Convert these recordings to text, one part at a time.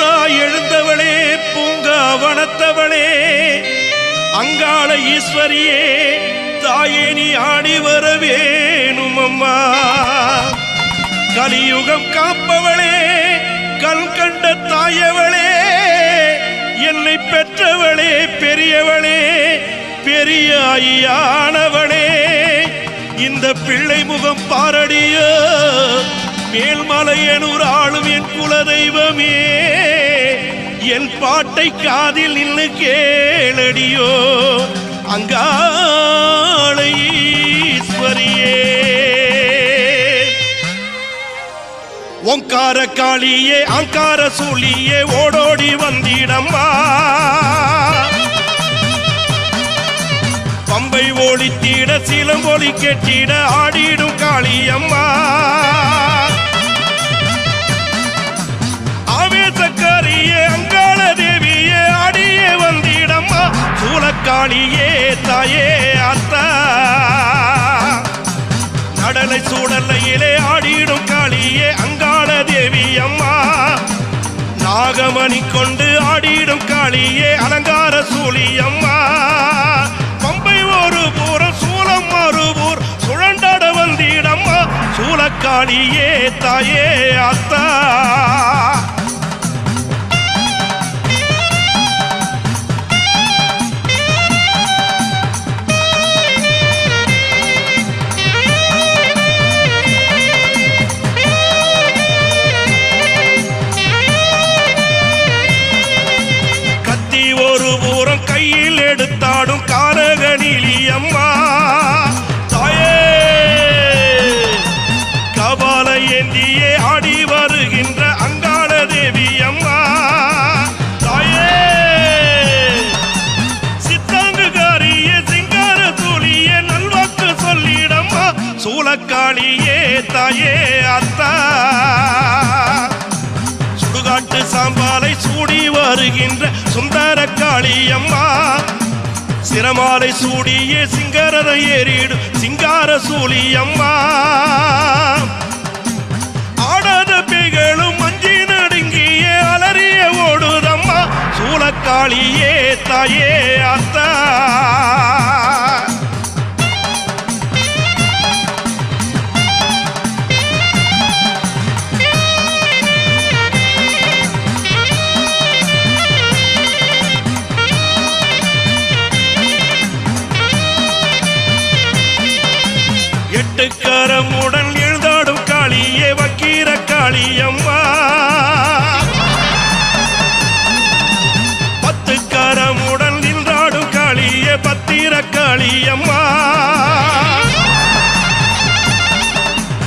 ஊற்றாய் எழுந்தவளே பூங்காவனத்தவளே அங்காள ஈஸ்வரியே தாயே நீ ஆடி வர வேணும் அம்மா. கலியுகம் காப்பவளே கல் கண்ட தாயவளே. என்னை பெற்றவளே பெரியவளே பெரிய ஐயானவளே. இந்த பிள்ளை முகம் பாரடியோ மேல்மலையனூர் ஆளும் என் குலதெய்வமே என் பாட்டை காதில் நின்று கேளடியோ அங்காளை ஈஸ்வரியே ஓங்கார காளியே அங்கார சூழியே ஓடோடி வந்திடம்மா பம்பை ஒளித்திட சிலம்பொலி கெட்டிட ஆடிடும் காளியம்மா. சூலக்காளியே தாயே அத்தா. நடலை சூடலையிலே ஆடிடும் காளியே அங்காள தேவி அம்மா. நாகமணி கொண்டு ஆடிடும் காளியே அலங்கார சூழி அம்மா. பம்பை ஒரு பூர சூலம் மறுபூர் சுழண்டட வந்தீடம்மா. சூலக்காளியே தாயே அத்தா. கபால ஆடி வருகின்ற அங்காள தேவி அம்மா. தாயே சித்தாங்குகாரியே சிங்கார தூளியே நல்வாக்கு சொல்லிடம்மா. சூளக்காளியே தாயே அத்தா. சுடுகாட்டு சாம்பாலை சூடி வருகின்ற சுந்தர காளியம்மா சிரமாலை சூடியே சிங்காரதை ஏறிடு சிங்கார சூழியம்மா ஆடாத பேய்களும் மஞ்சி நடுங்கியே அலறிய ஓடுதம்மா. சூளக்காளியே தாயே அத்தா. எட்டுக்கரமுடன் எழுதாடும் காளியே வக்கீரக்க காளியம்மா பத்து கரமுடன் நின்றாடும் காளிய பத்திர காளியம்மா.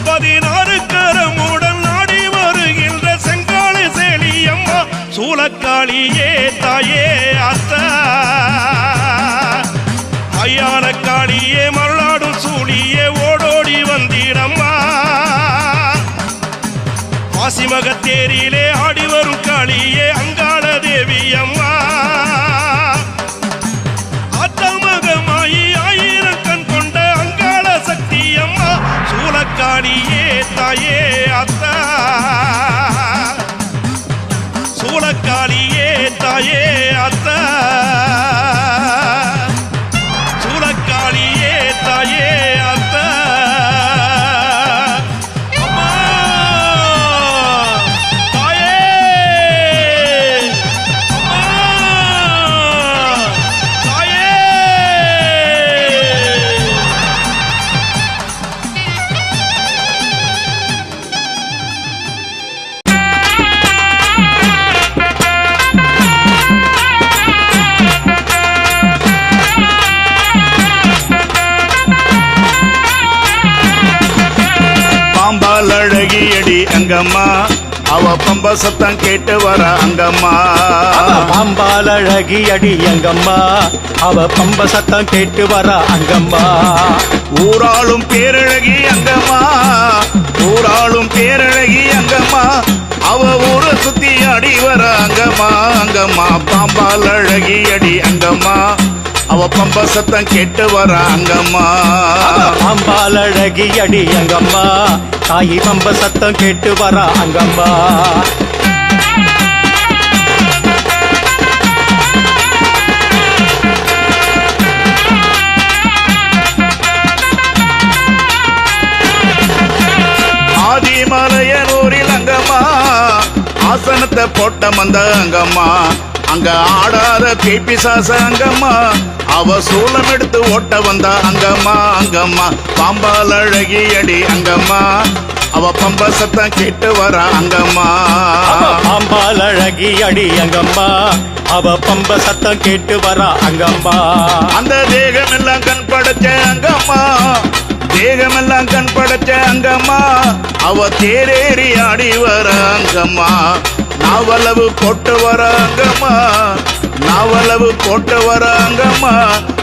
பதினாறு கரமுடன் நாடி வருகின்ற செங்காளி சேலியம்மா. சூளக்காளியே தாயே அங்கம்மா. அவ பம்ப சத்தம் கேட்டு வர அங்கம்மா. பாம்பால் அழகி அடி எங்கம்மா அவ பம்ப சத்தம் கேட்டு வர அங்கம்மா. ஊராளும் பேரழகி அங்கம்மா. ஊராளும் பேரழகி அங்கம்மா. அவ ஊரை சுத்தி அடி வர அங்கம்மா. அங்கம்மா பாம்பால் அழகி அடி அங்கம்மா. அவ பம்ப சத்தம் கேட்டு வரா அங்கம்மா. அம்பால் அழகி அடி அங்கம்மா. தாயி பம்ப சத்தம் கேட்டு வரா அங்கம்மா. ஆதிமலையனூரில் அங்கம்மா. ஆசனத்தை போட்ட மந்த அங்கம்மா. அங்க ஆடாத பேப்பி சாச அங்கம்மா. அவ சூலம் எடுத்து ஓட்ட வந்த அங்கம்மா அங்கம்மா. பாம்பால் அழகி அடி அங்கம்மா. அவ பம்ப சத்தம் கேட்டு வர அங்கம்மா. பாம்பால் அழகி அடி அங்கம்மா. அவ பம்ப சத்தம் கேட்டு வரா அங்கம்மா. அந்த தேகமெல்லாம் கண் படைச்ச அங்கம்மா. தேகமெல்லாம் கண் படைச்ச அங்கம்மா. அவ தேரேறி ஆடி வர அங்கம்மா. நாவலவு போட்டு வர அங்கம்மா. நாவலவு போட்டு வர அங்கம்மா.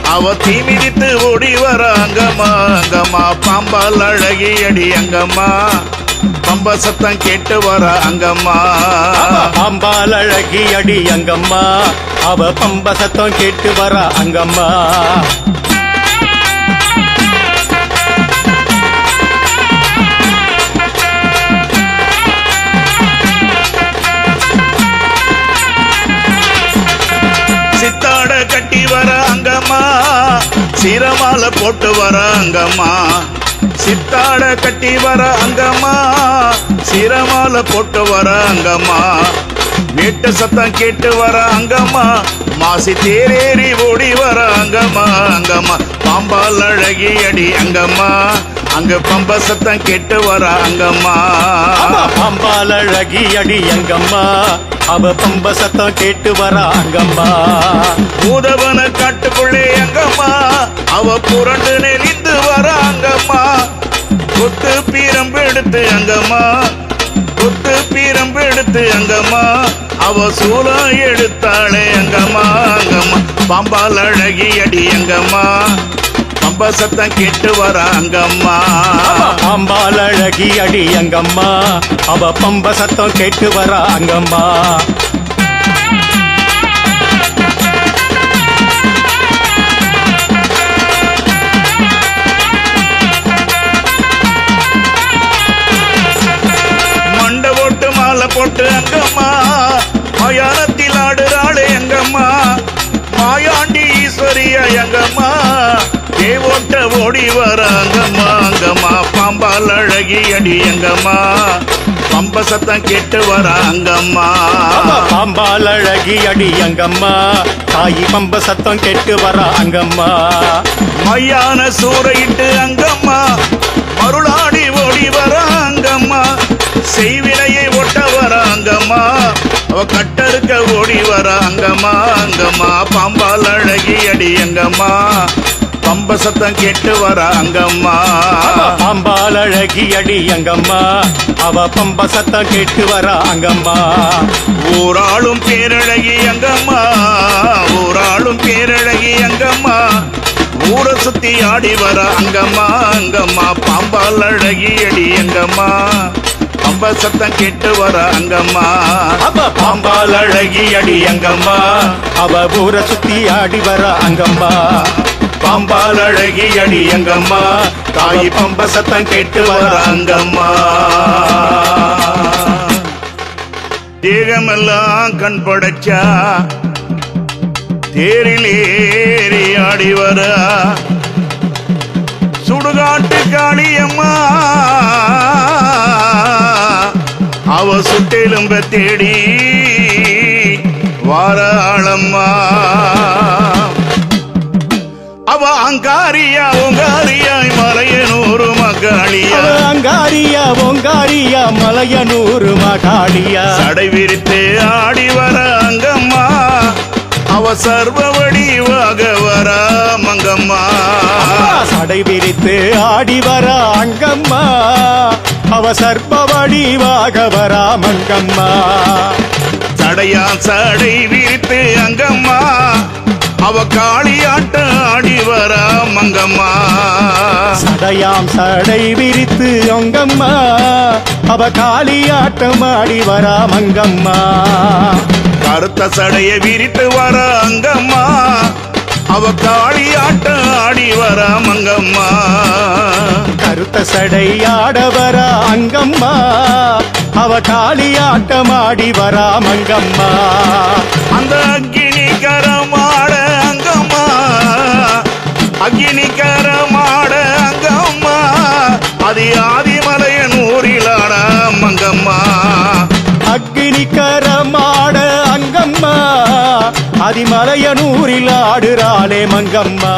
அவ தீமிதித்து ஓடி வர அங்கம்மா. அங்கம்மா பாம்பால் அழகி அடி அங்கம்மா. பம்ப சத்தம் கேட்டு வர அங்கம்மா. பாம்பால் அழகி அடி அங்கம்மா. அவ பம்ப சத்தம் கேட்டு வர அங்கம்மா. சீரமால போட்டு வர அங்கம்மா சித்தாட கட்டி வர அங்கம்மா சீரமால போட்டு வர அங்கம்மா வீட்டு சத்தம் கேட்டு வர அங்கம்மா மாசி தேரேறி ஓடி வர அங்கம்மா. அங்கம்மா பாம்பால் அழகி அடி அங்கம்மா. அங்க பம்ப சத்தம் கேட்டு வர அங்கம்மா பம்பால் அழகி அடி அங்கம்மா. அவ பம்ப சத்தம் கேட்டு வர அங்கம்மா பூதவன காட்டுக்குள்ளே எங்கம்மா? அவ புரண்டு நெறிந்து வர அங்கம்மா கொத்து பீரம்பு எடுத்து அங்கம்மா கொத்து பீரம்பு எடுத்து அங்கம்மா அவ சூலம் எடுத்தாளே அங்கம்மா அங்கம்மா. பாம்பால் அழகி அடி அங்கம்மா பம்ப சத்தம் கேட்டு வர அங்கம்மா. பாம்பால் அழகி அடி அங்கம்மா அவ பம்ப சத்தம் கேட்டு வரா போட்டு அங்கம்மா. மயானத்தில் ஆடுறாளே எங்கம்மா மாயாண்டி ஈஸ்வரியா எங்கம்மா தேவோட்ட ஓடி வர அங்கம்மா. அங்கம்மா பாம்பால் அழகி அடி எங்கம்மா பம்ப சத்தம் கேட்டு வர அங்கம்மா. பாம்பால் அழகி அடி அங்கம்மா. தாயி பம்ப சத்தம் கேட்டு வரா அங்கம்மா. மையான சூறையிட்டு அங்கம்மா. மருளாடி ஓடி வர அங்கம்மா. செய்வினையை ஒட்ட வர அங்கம்மா அவ கட்டறுக்க ஓடி வர அங்கம்மா பாம்பால் அழகி அடி அங்கம்மா பம்ப சத்தம் கேட்டு வர அங்கம்மா பாம்பால் அழகி அடி அங்கம்மா அவ பம்ப சத்தம் கேட்டு வரா அங்கம்மா ஊராளும் பேரழகி அங்கம்மா. ஊராளும் பேரழகி அங்கம்மா. ஊரை சுத்தி ஆடி வர அங்கம்மா அங்கம்மா பாம்பால் அழகி அடி அங்கம்மா பம்ப சத்தம் கேட்டு வர அங்கம்மா. அவ பாம்பால் அழகி அடி அங்கம்மா. அவ ஊரை சுத்தி ஆடி வர அங்கம்மா. பாம்பால் அழகி அடி அங்கம்மா. தாய் பம்ப சத்தம் கேட்டு வர அங்கம்மா. தேகமெல்லாம் கண் படைச்சா தேரில் ஏறி ஆடி வர. சுடுகாட்டு காளியம்மா சுட்டெலும்ப தேடி வாராளம்மா. அவ அங்காரியா உங்காரியாய் மலையனூரு மகாளியா. அங்காரியா பொங்காரியா மலையனூர் மகாளியா. சடை விரித்து ஆடி வர அங்கம்மா. அவ சர்வ வடிவாக வர மங்கம்மா. சடை விரித்து ஆடி வர அங்கம்மா. சர்ப்ப வடிவாக வரா மங்கம்மா சடையா சடை விரித்து அங்கம்மா. அவ காளியாட்டம் ஆடி வர மங்கம்மா சடையாம் சடை விரித்து அங்கம்மா. அவ காளியாட்டம் ஆடி வரா மங்கம்மா கருத்த சடைய விரித்து வர அங்கம்மா அவ காளியாட்டம் ஆடி வர மங்கம்மா. கருத்த சடை ஆட வரா அங்கம்மா. அவ காளியாட்டம் ஆடி வரா மங்கம்மா. அந்த அக்கினி ஆதிமலையனூரில் ஆடுறாளே மங்கம்மா.